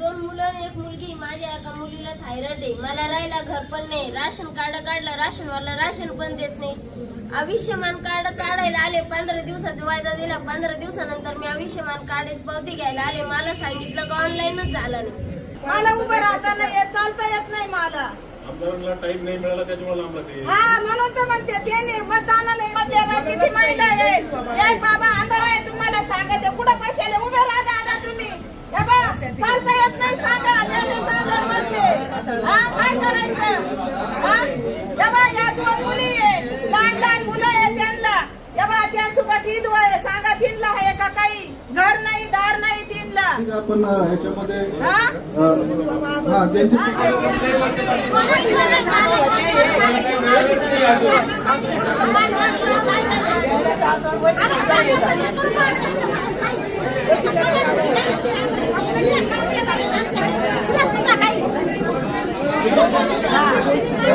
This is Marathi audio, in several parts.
दोन मुलं एक मुलगी. माझ्या एका मुलीला थायरॉइड आहे. मला राहायला घर पण नाही. राशन कार्ड काढलं राशन वाला राशन पण देत नाही. आयुष्यमान कार्ड काढायला आले पंधरा दिवसाचा वायदा दिला. पंधरा दिवसानंतर मी आयुष्यमान कार्डाची पावती घ्यायला आले. मला सांगितलं का ऑनलाईनच झालं नाही. मला उभं राहता नाही चालता येत नाही मला. आमदारांना टाइम नाही मिळाला त्याच्यामुळे लांबला ते हा म्हणून तर म्हणते त्याने मतदानाला किती महिला आहे. एक बाबा. आंधळ आहे तुम्हाला सांगते. कुठं पैशाला उभे राहा दादा तुम्ही. हे चालता येत नाही सांगा. हा काय करायचं? हा? हे या दोन मुली आहे. लहान लहान मुलं आहे त्यांना. हे बा, त्या सुबट ईद आहे आपण अ, ह्याच्यामध्ये हा? अ, त्यांची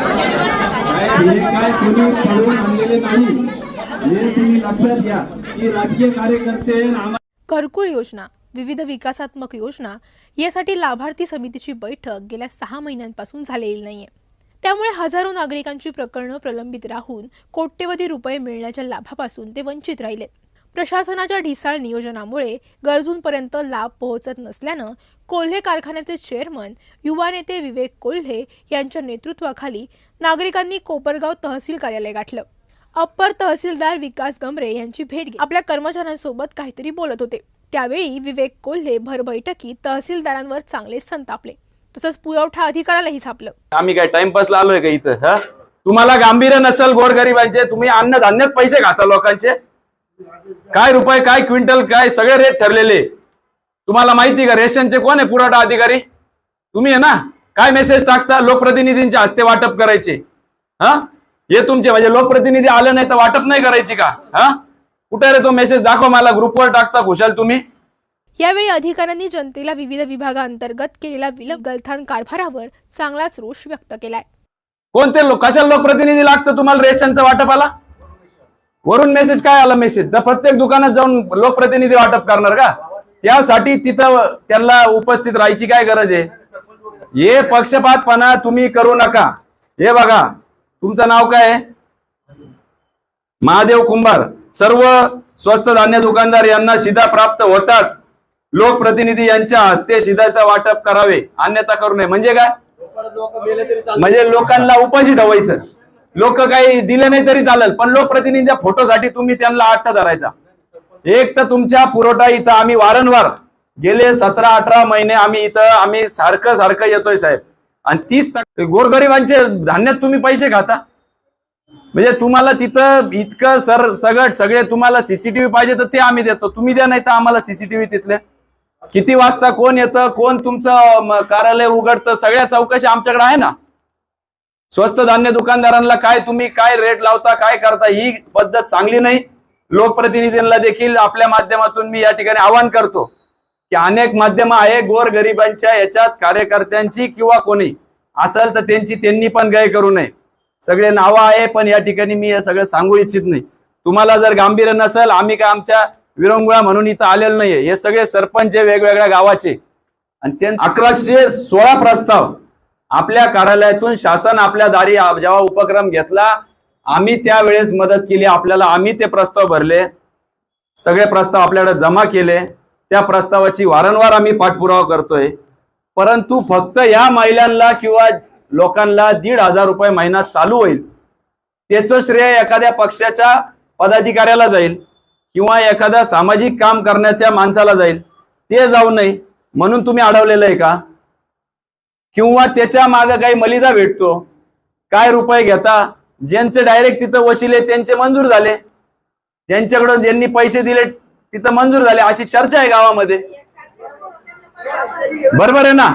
हे काय तुम्ही पळून आणलेले नाही हे तुम्ही लक्षात घ्या की राजकीय कार्यकर्ते घरकुल योजना. विविध विकासात्मक योजना यासाठी लाभार्थी समितीची बैठक गेल्या सहा महिन्यांपासून झालेली नाहीये. त्यामुळे हजारो नागरिकांची प्रकरणं प्रलंबित राहून कोट्यवधी रुपये मिळण्याच्या लाभापासून ते वंचित राहिलेत. प्रशासनाच्या ढिसाळ नियोजनामुळे गरजूंपर्यंत लाभ पोहोचत नसल्यानं कोल्हे कारखान्याचे चेअरमन युवा नेते विवेक कोल्हे यांच्या नेतृत्वाखाली नागरिकांनी कोपरगाव तहसील कार्यालय गाठलं. अप्पर तहसीलदार विकास गमरे यांची भेट घेत आपल्या कर्मचाऱ्यांसोबत काहीतरी बोलत होते. त्यावेळी विवेक कोल्हे भर बैठकीत तहसीलदारांवर चांगले संतापले. तसंच पुरवठा अधिकाऱ्यालाही झापलं आम्ही काय टाइमपासला आलोय का इथं हा? तुम्हाला गांभीर्य नसेल गोरगरिबांचे तुम्ही अन्न धान्यात पैसे खाता लोकांचे. काय रुपये काय क्विंटल काय सगळे रेट ठरलेले. तुम्हाला माहिती का रेशनचे कोण आहे पुरवठा अधिकारी? तुम्ही आहे ना? काय मेसेज टाकता? लोकप्रतिनिधींच्या हस्ते वाटप करायचे. हा? हे तुमचे म्हणजे लोकप्रतिनिधी आले नाही तर वाटप नाही करायची का? हा? कुठे रे तो मेसेज दाखव मला ग्रुपवर टाकता खुशाल तुम्ही. यावेळी अधिकाऱ्यांनी जनतेला विविध विभागांतर्गत केलेल्या विलंब गलथान कारभारावर चांगलाच रोष व्यक्त केलाय. कोणते लोक कशाला लोकप्रतिनिधी लागतं तुम्हाला रेशनचं वाटपाला? वरून मेसेज काय आला मेसेज तर प्रत्येक दुकानात जाऊन लोकप्रतिनिधी वाटप करणार का? त्यासाठी तिथं त्यांना उपस्थित राहायची काय गरज आहे? हे पक्षपातपणा तुम्ही करू नका. हे बघा तुमचं नाव काय महादेव कुंभार. सर्व स्वस्त धान्य दुकानदार यांना शिधा प्राप्त होताच. लोकप्रतिनिधी यांच्या हस्ते शिधाचं वाटप करावे. अन्यथा करू नये. म्हणजे काय? म्हणजे लोकांना उपाशी ठेवायचं. लोक काही दिले नाही तरी चालेल पण लोकप्रतिनिधींच्या फोटोसाठी तुम्ही त्यांना आठ धरायचा. एक तर तुमच्या पुरवठा इथं आम्ही वारंवार गेले सतरा अठरा महिने आम्ही इथं आम्ही सारखं सारखं येतोय साहेब. आणि तीच गोरगरिबांचे धान्यात तुम्ही पैसे खाता. म्हणजे तुम्हाला तिथं इतकं सर सगळ सगळे तुम्हाला सीसीटीव्ही पाहिजे तर ते आम्ही देतो. तुम्ही द्या नाही तर आम्हाला सीसीटीव्ही तिथले. किती वाजता कोण येतं कोण तुमचं कार्यालय उघडतं सगळ्या चौकशी आमच्याकडे आहे ना? स्वस्त धान्य दुकानदारांना काय तुम्ही काय रेट लावता काय करता ही पद्धत चांगली नाही. लोकप्रतिनिधींना देखील आपल्या माध्यमातून मी या ठिकाणी आवाहन करतो. की अनेक माध्यम आहे गोर गरिबांच्या याच्यात कार्यकर्त्यांची किंवा कोणी. असेल तर त्यांची त्यांनी पण गय करू नये. सगळे नावं आहे पण या ठिकाणी मी हे सगळं सांगू इच्छित नाही. तुम्हाला जर गांभीर्य नसेल आम्ही काय आमच्या विरंगुळा म्हणून इथं आलेलो नाहीये. हे सगळे सरपंच वेगवेगळ्या गावाचे. आणि ते अकराशे सोळा प्रस्ताव आपल्या कार्यालयातून शासन आपल्या दारी जेव्हा उपक्रम घेतला आम्ही त्यावेळेस मदत केली. आपल्याला आम्ही ते प्रस्ताव भरले. सगळे प्रस्ताव आपल्याकडे जमा केले. त्या प्रस्तावाची वारंवार आम्ही पाठपुरावा करतोय. परंतु फक्त या महिलांना किंवा लोकांना दीड हजार रुपये महिना चालू होईल. त्याचं श्रेय एखाद्या पक्षाच्या पदाधिकाऱ्याला जाईल किंवा एखाद्या सामाजिक काम करण्याच्या माणसाला जाईल. ते जाऊ नये म्हणून तुम्ही अडवलेलं आहे का? किंवा त्याच्या मागं काही मलिदा भेटतो? काय रुपये घेता? ज्यांचे डायरेक्ट तिथं वशिले त्यांचे मंजूर झाले. ज्यांच्याकडून ज्यांनी पैसे दिले तिथं मंजूर झाले अशी चर्चा आहे गावामध्ये. बरोबर आहे ना?